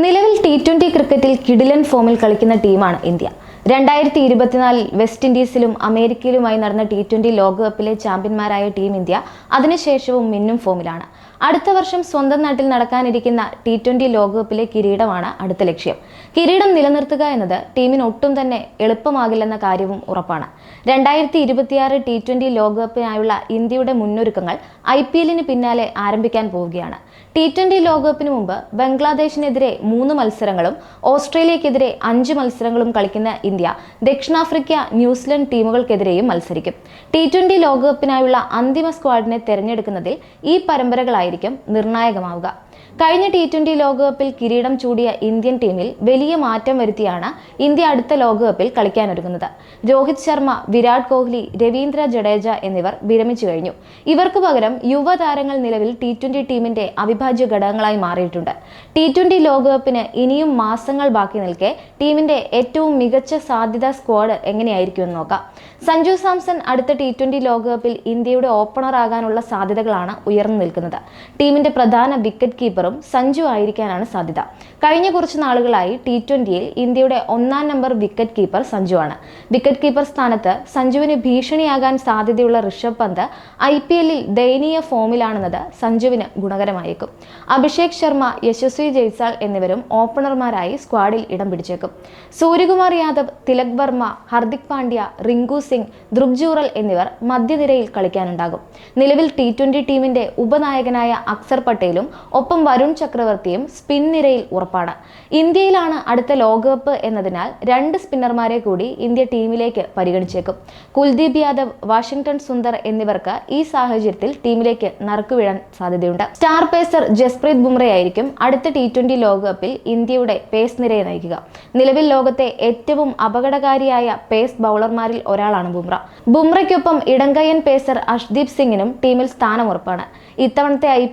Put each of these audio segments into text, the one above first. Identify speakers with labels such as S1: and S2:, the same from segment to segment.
S1: നിലവിൽ T twenty ക്രിക്കറ്റിൽ കിഡിലൻ ഫോമിൽ കളിക്കുന്ന ടീമാണ് ഇന്ത്യ. രണ്ടായിരത്തി ഇരുപത്തിനാലിൽ വെസ്റ്റ് ഇൻഡീസിലും അമേരിക്കയിലുമായി നടന്ന ടി ട്വന്റി ലോകകപ്പിലെ ചാമ്പ്യന്മാരായ ടീം ഇന്ത്യ. അതിനുശേഷവും മിന്നും ഫോമിലാണ്. അടുത്ത വർഷം സ്വന്തം നാട്ടിൽ നടക്കാനിരിക്കുന്ന ടി ട്വന്റി ലോകകപ്പിലെ കിരീടമാണ് അടുത്ത ലക്ഷ്യം. കിരീടം നിലനിർത്തുക എന്നത് ടീമിന് ഒട്ടും തന്നെ എളുപ്പമാകില്ലെന്ന കാര്യവും ഉറപ്പാണ്. രണ്ടായിരത്തി ഇരുപത്തിയാറ് ടി ട്വന്റി ലോകകപ്പിനായുള്ള ഇന്ത്യയുടെ മുന്നൊരുക്കങ്ങൾ ഐ പി എല്ലിന് പിന്നാലെ ആരംഭിക്കാൻ പോവുകയാണ്. ടി ട്വന്റി ലോകകപ്പിന് മുമ്പ് ബംഗ്ലാദേശിനെതിരെ മൂന്ന് മത്സരങ്ങളും ഓസ്ട്രേലിയക്കെതിരെ അഞ്ച് മത്സരങ്ങളും കളിക്കുന്ന ഇന്ത്യ ദക്ഷിണാഫ്രിക്ക ന്യൂസിലൻഡ് ടീമുകൾക്കെതിരെയും മത്സരിക്കും. ടി ട്വന്റി ലോകകപ്പിനായുള്ള അന്തിമ സ്ക്വാഡിനെ തെരഞ്ഞെടുക്കുന്നതിൽ ഈ പരമ്പരകളായിരിക്കും നിർണായകമാവുക കഴിഞ്ഞ ടി ട്വന്റി ലോകകപ്പിൽ കിരീടം ചൂടിയ ഇന്ത്യൻ ടീമിൽ വലിയ മാറ്റം വരുത്തിയാണ് ഇന്ത്യ അടുത്ത ലോകകപ്പിൽ കളിക്കാനൊരുങ്ങുന്നത്. രോഹിത് ശർമ്മ വിരാട് കോഹ്ലി രവീന്ദ്ര ജഡേജ എന്നിവർ വിരമിച്ചു കഴിഞ്ഞു. ഇവർക്ക് പകരം യുവതാരങ്ങൾ നിലവിൽ ടി ട്വന്റി ടീമിന്റെ അവിഭാജ്യ ഘടകങ്ങളായി മാറിയിട്ടുണ്ട്. ടി ട്വന്റി ലോകകപ്പിന് ഇനിയും മാസങ്ങൾ ബാക്കി നിൽക്കെ ടീമിന്റെ ഏറ്റവും മികച്ച സാധ്യതാ സ്ക്വാഡ് എങ്ങനെയായിരിക്കുമെന്ന് നോക്കാം. സഞ്ജു സാംസൺ അടുത്ത ടി ട്വന്റി ലോകകപ്പിൽ ഇന്ത്യയുടെ ഓപ്പണർ ആകാനുള്ള സാധ്യതകളാണ് ഉയർന്നു നിൽക്കുന്നത്. ടീമിന്റെ പ്രധാന വിക്കറ്റ് കീപ്പറും സഞ്ജു ആയിരിക്കാനാണ് സാധ്യത. കഴിഞ്ഞ കുറച്ച് നാളുകളായി ടി ട്വന്റിയിൽ ഇന്ത്യയുടെ ഒന്നാം നമ്പർ വിക്കറ്റ് കീപ്പർ സഞ്ജു ആണ്. വിക്കറ്റ് കീപ്പർ സ്ഥാനത്ത് സഞ്ജുവിന് ഭീഷണിയാകാൻ സാധ്യതയുള്ള ഋഷഭ് പന്ത് ഐ പി എല്ലിൽ ദയനീയ ഫോമിലാണെന്നത് സഞ്ജുവിന് ഗുണകരമായേക്കും. അഭിഷേക് ശർമ്മ യശസ്വി ജയ്സാൾ എന്നിവരും ഓപ്പണർമാരായി സ്ക്വാഡിൽ ഇടം പിടിച്ചേക്കും. സൂര്യകുമാർ യാദവ് തിലക് വർമ്മ ഹർദിക് പാണ്ഡ്യ റിങ്കു സിംഗ് ധ്രുബ്ജൂറൽ എന്നിവർ മധ്യനിരയിൽ കളിക്കാനുണ്ടാകും. നിലവിൽ ടി ട്വന്റി ടീമിന്റെ ഉപനായകനായ അക്സർ പട്ടേലും ഒപ്പം വരുൺ ചക്രവർത്തിയും സ്പിൻ നിരയിൽ ഉറപ്പാണ്. ഇന്ത്യയിലാണ് അടുത്ത ലോകകപ്പ് എന്നതിനാൽ രണ്ട് സ്പിന്നർമാരെ കൂടി ഇന്ത്യ ടീമിലേക്ക് പരിഗണിച്ചേക്കും. കുൽദീപ് യാദവ് വാഷിംഗ്ടൺ സുന്ദർ എന്നിവർക്ക് ഈ സാഹചര്യത്തിൽ ടീമിലേക്ക് നറുക്കുവീഴാൻ സാധ്യതയുണ്ട്. സ്റ്റാർ പേസർ ജസ്പ്രീത് ബുംറയായിരിക്കും അടുത്ത ടി ട്വന്റി ലോകകപ്പിൽ ഇന്ത്യയുടെ പേസ് നിരയെ നയിക്കുക. നിലവിൽ ലോകത്തെ ഏറ്റവും അപകടകാരിയായ പേസ് ബൗളർമാരിൽ ഒരാളാണ് ബുംറ. ബുംറയ്ക്കൊപ്പം ഇടങ്കയ്യൻ പേസർ അഷ്ദീപ് സിംഗിനും ടീമിൽ സ്ഥാനമുറപ്പാണ് ഇത്തവണത്തെ ഐ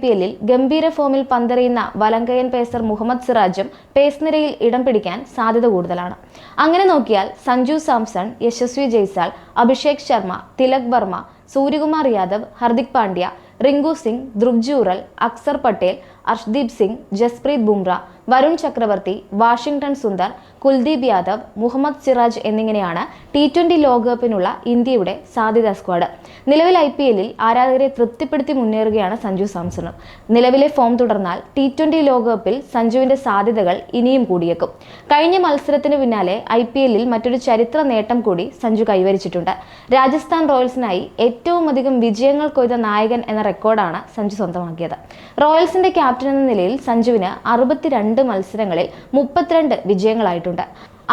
S1: ഗംഭീര ഫോമിൽ പന്തെറിയുന്ന വലങ്കയൻ പേസർ മുഹമ്മദ് സിറാജും പേസ് നിരയിൽ ഇടം പിടിക്കാൻ സാധ്യത കൂടുതലാണ്. അങ്ങനെ നോക്കിയാൽ സഞ്ജു സാംസൺ യശസ്വി ജയ്സാൾ അഭിഷേക് ശർമ്മ തിലക് വർമ്മ സൂര്യകുമാർ യാദവ് ഹർദിക് പാണ്ഡ്യ റിങ്കു സിംഗ് ധ്രുവ് ജൂറൽ അക്സർ പട്ടേൽ അർഷ്ദീപ് സിംഗ് ജസ്പ്രീത് ബുംറ വരുൺ ചക്രവർത്തി വാഷിംഗ്ടൺ സുന്ദർ കുൽദീപ് യാദവ് മുഹമ്മദ് സിറാജ് എന്നിങ്ങനെയാണ് ടി ട്വന്റി ലോകകപ്പിനുള്ള ഇന്ത്യയുടെ സാധ്യതാ സ്ക്വാഡ് നിലവിൽ ഐ പി എല്ലിൽ ആരാധകരെ തൃപ്തിപ്പെടുത്തി മുന്നേറുകയാണ് സഞ്ജു സാംസണും. നിലവിലെ ഫോം തുടർന്നാൽ ടി ട്വന്റി ലോകകപ്പിൽ സഞ്ജുവിന്റെ സാധ്യതകൾ ഇനിയും കൂടിയേക്കും. കഴിഞ്ഞ മത്സരത്തിന് പിന്നാലെ ഐ പി എല്ലിൽ മറ്റൊരു ചരിത്ര നേട്ടം കൂടി സഞ്ജു കൈവരിച്ചിട്ടുണ്ട്. രാജസ്ഥാൻ റോയൽസിനായി ഏറ്റവും അധികം വിജയങ്ങൾ കൊയ്ത നായകൻ എന്ന റെക്കോർഡാണ് സഞ്ജു സ്വന്തമാക്കിയത്. റോയൽസിന്റെ ക്യാപ്റ്റൻ എന്ന നിലയിൽ സഞ്ജുവിന് അറുപത്തിരണ്ട് മത്സരങ്ങളിൽ മുപ്പത്തിരണ്ട് വിജയങ്ങളായിട്ടുണ്ട്.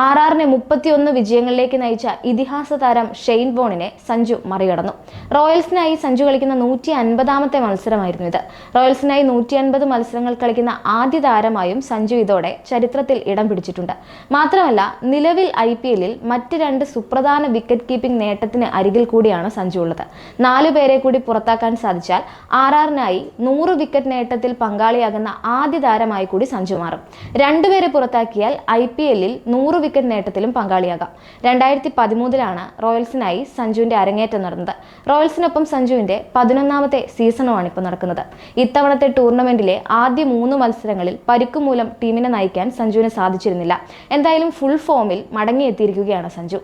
S1: ആർ ആറിനെ മുപ്പത്തിയൊന്ന് വിജയങ്ങളിലേക്ക് നയിച്ച ഇതിഹാസ താരം ഷെയ്ൻ ബോണിനെ സഞ്ജു മറികടന്നു. റോയൽസിനായി സഞ്ജു കളിക്കുന്ന നൂറ്റി അൻപതാമത്തെ മത്സരമായിരുന്നു ഇത്. റോയൽസിനായി നൂറ്റി അൻപത് മത്സരങ്ങൾ കളിക്കുന്ന ആദ്യ താരമായും സഞ്ജു ഇതോടെ ചരിത്രത്തിൽ ഇടം പിടിച്ചിട്ടുണ്ട്. മാത്രമല്ല നിലവിൽ ഐ പി എല്ലിൽ മറ്റ് രണ്ട് സുപ്രധാന വിക്കറ്റ് കീപ്പിംഗ് നേട്ടത്തിന് അരികിൽ കൂടിയാണ് സഞ്ജു ഉള്ളത്. നാലു പേരെ കൂടി പുറത്താക്കാൻ സാധിച്ചാൽ ആർ ആറിനായി നൂറ് വിക്കറ്റ് നേട്ടത്തിൽ പങ്കാളിയാകുന്ന ആദ്യ താരമായി കൂടി സഞ്ജു മാറും. രണ്ടുപേരെ പുറത്താക്കിയാൽ ഐ പി എല്ലിൽ നൂറ് വിക്കറ്റ് നേട്ടത്തിലും പങ്കാളിയാകാം. രണ്ടായിരത്തി പതിമൂന്നിലാണ് റോയൽസിനായി സഞ്ജുവിന്റെ അരങ്ങേറ്റം നടന്നത്. റോയൽസിനൊപ്പം സഞ്ജുവിന്റെ പതിനൊന്നാമത്തെ സീസണുമാണ് ഇപ്പോൾ നടക്കുന്നത്. ഇത്തവണത്തെ ടൂർണമെന്റിലെ ആദ്യ മൂന്ന് മത്സരങ്ങളിൽ പരിക്കു മൂലം ടീമിനെ നയിക്കാൻ സഞ്ജുവിന് സാധിച്ചിരുന്നില്ല. എന്തായാലും ഫുൾ ഫോമിൽ മടങ്ങിയെത്തിയിരിക്കുകയാണ് സഞ്ജു.